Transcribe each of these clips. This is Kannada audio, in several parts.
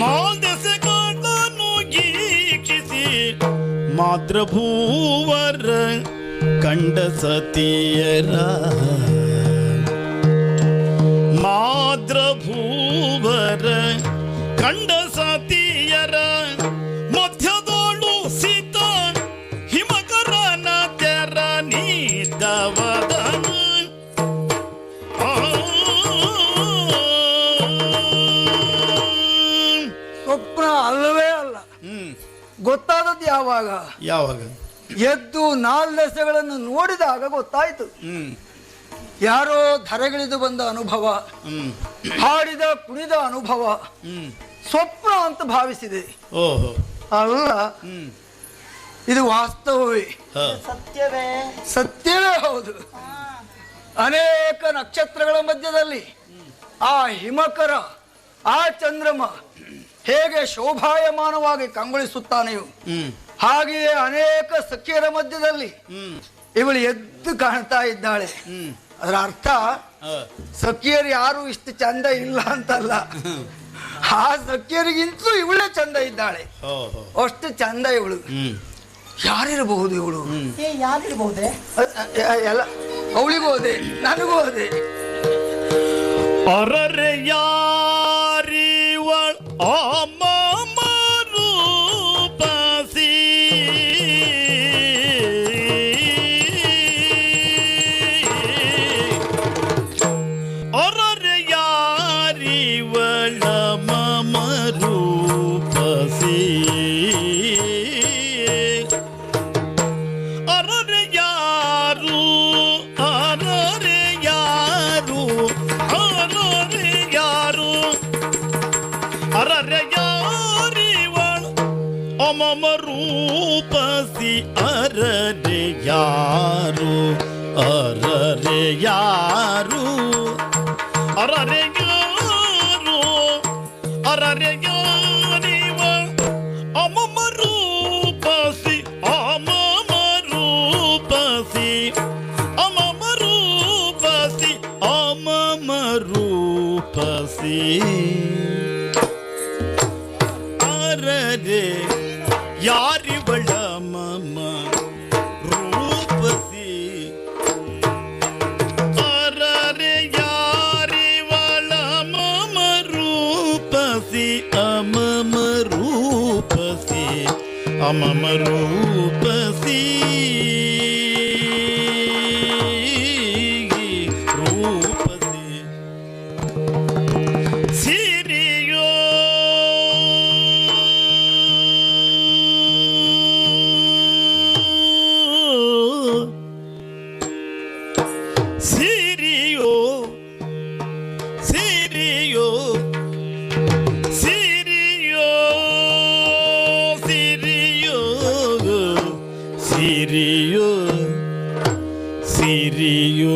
ನಾಲ್ದೆಸೆಗಳನ್ನು ಈಕ್ಷಿಸಿ ಮಾತೃಭೂವರ ಕಂಡ ಸತಿಯರ ಮಾತೃಭೂವರ ಕಂಡ ಯಾವಾಗ? ಎದ್ದು ಎದ್ದು ನಾಲ್ದೆಸೆಗಳನ್ನು ನೋಡಿದಾಗ ಗೊತ್ತಾಯ್ತು. ಹ್ಮ್. ಯಾರೋ ಧರೆಗಿಳಿದು ಬಂದ ಅನುಭವ ಹ್ಮ್. ಹಾಡಿದ ಕುಣಿದ ಅನುಭವ ಹ್ಮ್. ಸ್ವಪ್ನ ಅಂತ ಭಾವಿಸಿದೆ. ಓಹೋ. ಅಲ್ಲ ಇದು ವಾಸ್ತವವೇ. ಸತ್ಯವೇ. ಸತ್ಯವೇ ಹೌದು. ಅನೇಕ ನಕ್ಷತ್ರಗಳ ಮಧ್ಯದಲ್ಲಿ ಆ ಹಿಮಕರ ಆ ಚಂದ್ರಮ ಹೇಗೆ ಶೋಭಾಯಮಾನವಾಗಿ ಕಂಗೊಳಿಸುತ್ತಾನೆಯೋ. ಹ್ಮ್. ಹಾಗೆಯೇ ಅನೇಕ ಸಖಿಯರ ಮಧ್ಯದಲ್ಲಿ ಇವಳು ಎದ್ದು ಕಾಣ್ತಾ ಇದ್ದಾಳೆ. ಅದರ ಅರ್ಥ ಸಖಿಯರು ಯಾರು ಇಷ್ಟು ಚಂದ ಇಲ್ಲ ಅಂತಲ್ಲ. ಆ ಸಖಿಯರಿಗಿಂತಲೂ ಇವಳೇ ಚಂದ ಇದ್ದಾಳೆ. ಅಷ್ಟು ಚಂದ ಇವಳು. ಯಾರಿರಬಹುದು ಇವಳು? ಏ ಯಾರಿರ್ಬಹುದೇ? ಎಲ್ಲ ಅವಳಿಗೂ ಹೋದೆ ನನಗೂ ಹೋದೆ ಅರರೆ ಯಾರಿವಳ್ ಅಮಮ ರೂಪಸಿ ಅರರೆ ಯಾರು ಅರರೆ ಯಾರು ಅರರೆ அரசி அரரே யார் இவள் அம்மா ரூபசி அரரே யார் இவள் அம்மா ரூபசி அம்மா ரூபசி அம்மா ரூப ಸಿರಿಯೋ ಸಿರಿಯೋ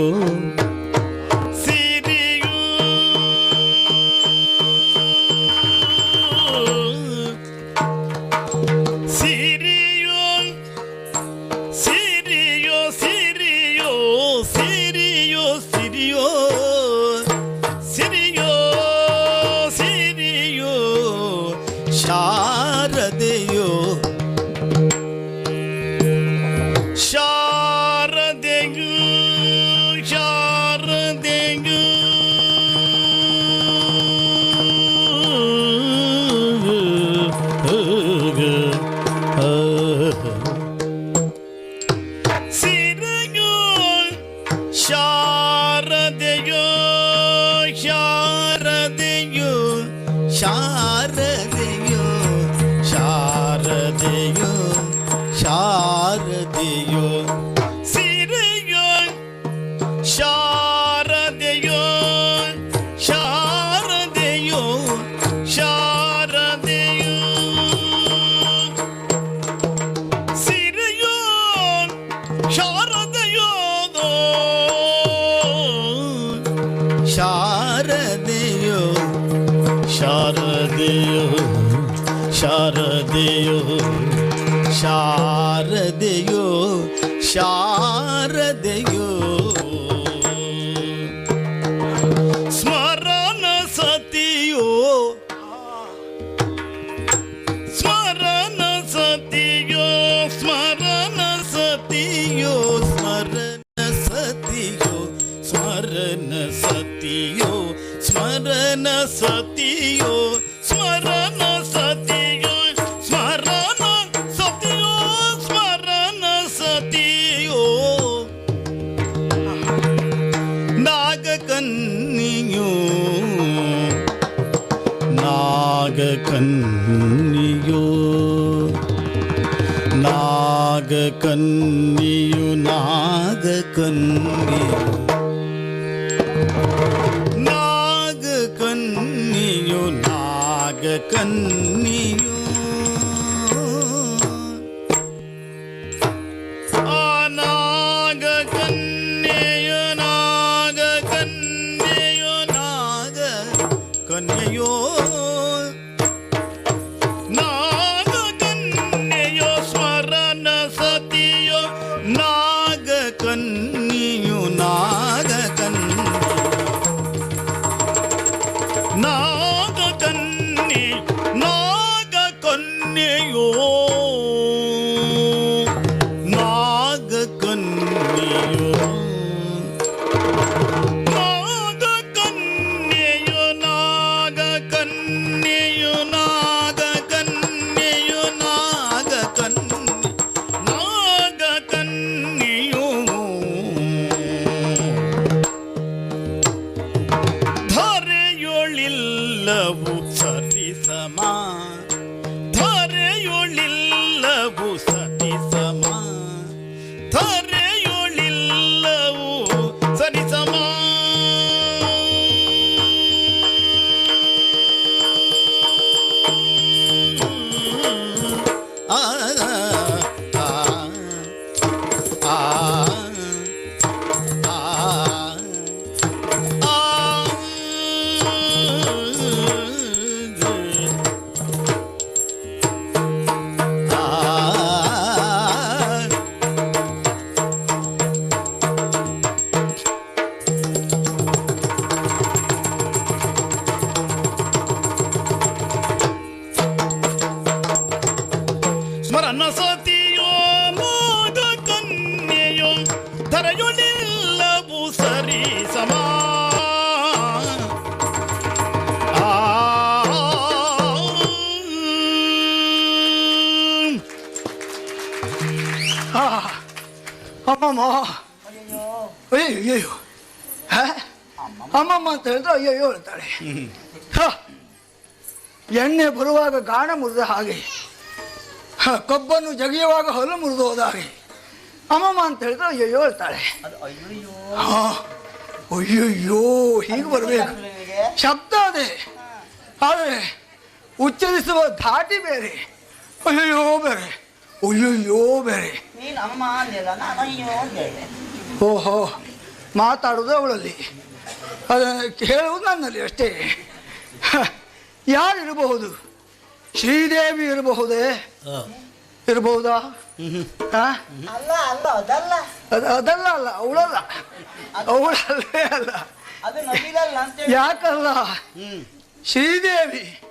ಶಾರದೆಯೋ ಶಾರದೆಯೋ ಶಾರದೆಯೋ ಶಾರದೆಯೋ ಶಾರದೆಯೋ ಶಾರದೆಯು ಶಾರದೆಯು ಶಾರದೆಯು ಶಾರದೆಯು ಸ್ಮರಣ ಸತಿಯೋ ಸ್ಮರಣ ಸತಿಯೋ ಸ್ಮರಣ ಸತಿಯೋ ಸ್ಮರಣ ಸತಿಯೋ ಸ್ಮರಣ ಸತಿಯೋ ಸ್ಮರಣ ಸತಿ കന്നിയോ നാഗ കന്നിയു നാഗ കന്നിയോ നാഗകന്നിയു നാഗകന്നിയോ നാഗകന്നിയു നാഗകന്നിയോ കന്യയോ నాగ కన్ని నాగ కొన్నెయో ಅಮ್ಮಮ್ಮ ಅಯ್ಯೋ? ಅಮ್ಮಮ್ಮ ಅಂತ ಹೇಳಿದ್ರೆ ಅಯ್ಯೋ ಹೇಳ್ತಾಳೆ ಎಣ್ಣೆ ಬರುವಾಗ ಗಾಣ ಮುರಿದ ಹಾಗೆ ಕಬ್ಬನ್ನು ಜಗಿಯುವಾಗ ಹಲ್ಲು ಮುರಿದು ಹೋದ ಹಾಗೆ ಅಮ್ಮಮ್ಮ ಅಂತ ಹೇಳಿದ್ರೆ ಅಯ್ಯೋ ಹೇಳ್ತಾಳೆ ಅಯ್ಯಯ್ಯೋ ಹೀಗೆ ಬರಬೇಕು ಶಬ್ದ ಅದೇ ಆದರೆ ಉಚ್ಚರಿಸುವ ಧಾಟಿ ಬೇರೆ ಅಯ್ಯಯ್ಯೋ ಬೇರೆ ಅಯ್ಯಯ್ಯೋ ಬೇರೆ ಅಮ್ಮ ಅಂದಿಲ್ಲ ನಾನು ಅಯ್ಯೋ ಓಹೋ ಮಾತಾಡೋದು ಅವಳಲ್ಲಿ. ಅದನ್ನು ಹೇಳುವುದು ನನ್ನಲ್ಲಿ ಅಷ್ಟೇ. ಹ, ಯಾರಿರಬಹುದು? ಶ್ರೀದೇವಿ ಇರಬಹುದೇ? ಇರಬಹುದಾ? ಹ? ಅಲ್ಲ ಅಲ್ಲ ಅದಲ್ಲ. ಅದು ಅದಲ್ಲ ಅಲ್ಲ ಅವಳಲ್ಲ. ಅವಳಲ್ಲೇ ಅಲ್ಲ. ಯಾಕಲ್ಲ? ಶ್ರೀದೇವಿ.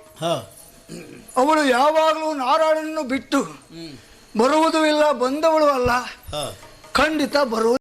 ಅವಳು ಯಾವಾಗಲೂ ನಾರಾಯಣನ್ನು ಬಿಟ್ಟು ಬರುವುದೂ ಇಲ್ಲ ಬಂದವಳು ಅಲ್ಲ. ಖಂಡಿತ ಬರುವುದು